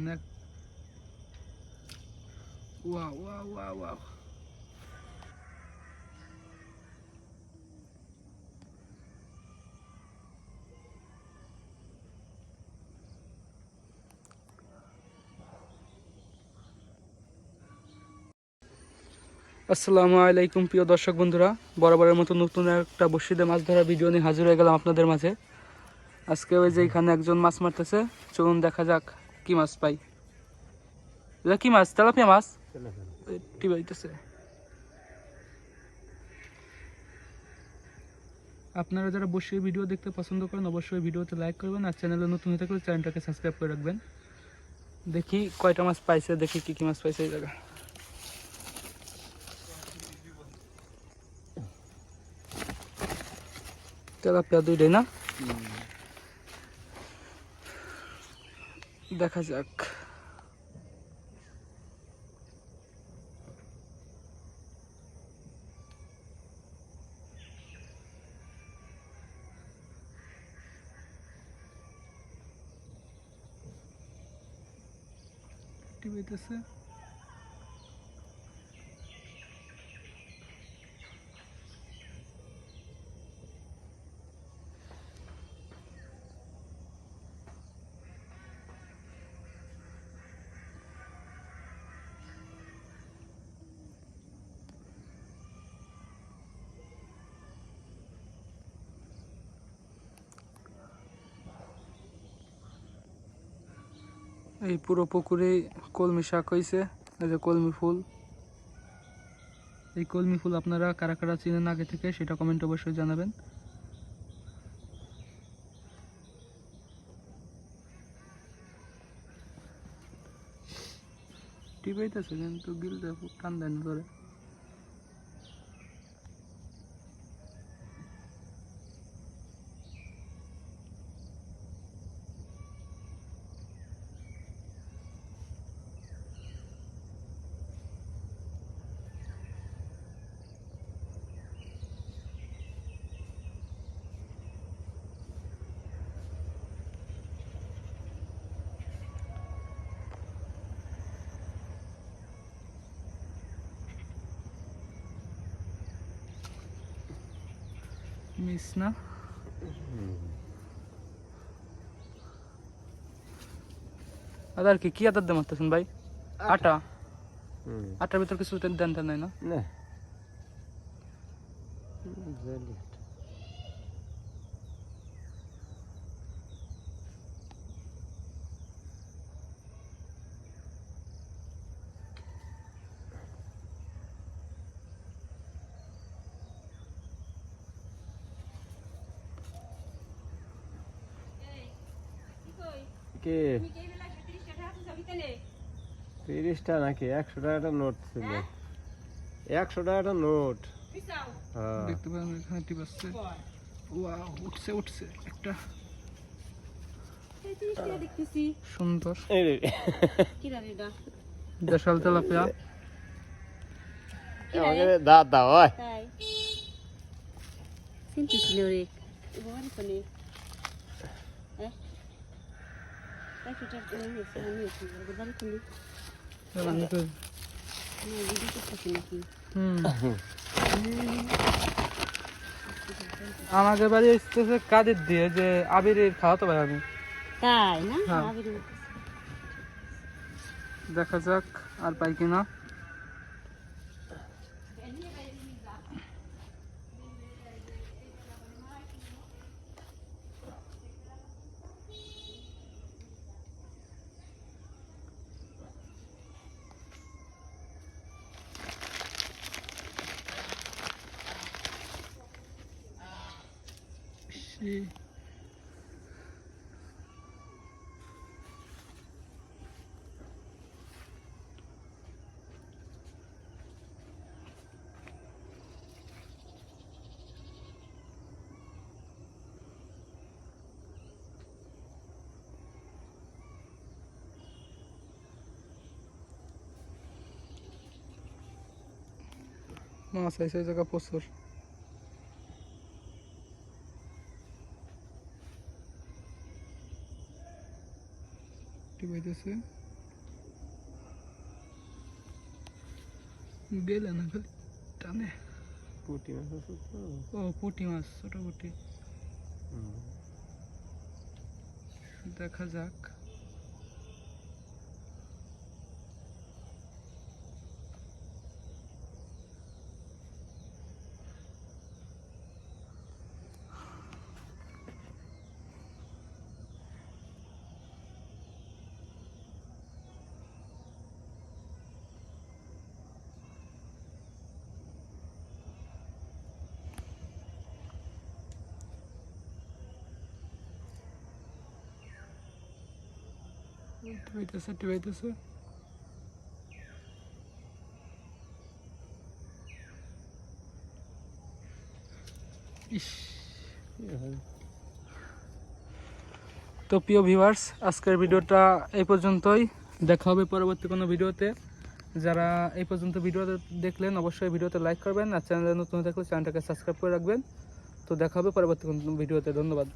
অনেক ওয়া ওয়া ওয়া ওয়া আসসালামু আলাইকুম, প্রিয় দর্শক বন্ধুরা। বরাবরের মতো নতুন একটা বসিদে মাছ ধরা ভিডিও নিয়ে হাজির হয়ে গেলাম আপনাদের মাঝে। আজকে ওই যে এখানে একজন মাছ মারতেছে। চলুন দেখা যাক। কি মাছ পাই? এটা কি মাছ? তেলাপিয়া মাছ? টিবাইতেছে আপনারা যারা বসে ভিডিও দেখতে পছন্দ করেন অবশ্যই ভিডিওতে লাইক করবেন আর চ্যানেলে নতুন হয়ে থাকলে চ্যানেলটাকে সাবস্ক্রাইব করে রাখবেন। দেখি কয়টা মাছ পাইছে দেখি কি কি মাছ পাইছে এই জায়গা। তেলাপিয়া দুইটাই না? দেখা যাক। টিভিতেছে এই পুরো পুকুরে কলমি শাক হয়েছে এই যে কলমি ফুল। এই কলমি ফুল আপনারা কারা কারা চিনেন আগে থেকে সেটা কমেন্ট অবশ্যই জানাবেন। টিপাইতেছে কিন্তু গিলতে খুব ঠান্ডা না ধরে। মিস না আদার কি কি আদার দাম শুন ভাই? আটা। আটার ভিতর কিছু দেন দেন নাই না? না। কে? তিরিশটা নাকি? একশো টাকাটা নোট ছিল। একশো টাকাটা নোট। হ্যাঁ। দেখতে পারেন এখানে টিপ আসছে। উঠছে উঠছে। একটা সুন্দর। দেশাল তেলাপিয়া। আমাকে দাঁত দাও হ্যাঁ বাবার কোনে আমি ভিডিও করতেছি নাকি হুম আমাদের বাড়ি এসতেছে কাদের দিয়ে যে আবিরের খাওয়াতে পারি আমি। তাই না? হ্যাঁ। দেখা যাক আর পাই কিনা। সেই মাছ আছে এই জায়গা প্রচুর হইতেছে। গেলে না খালি টানে। পুটি মাছ আছে তো? ও পুটি মাছ ছোট পুটি। দেখা যাক। ইস তো প্রিয় ভিউয়ার্স আজকের ভিডিওটা এই পর্যন্তই। দেখা হবে পরবর্তী কোনো ভিডিওতে। যারা এই পর্যন্ত ভিডিওতে দেখলেন, অবশ্যই ভিডিওতে লাইক করবেন আর চ্যানেলে নতুন থাকলে চ্যানেলটাকে সাবস্ক্রাইব করে রাখবেন। তো দেখা হবে পরবর্তী কোনো ভিডিওতে। ধন্যবাদ।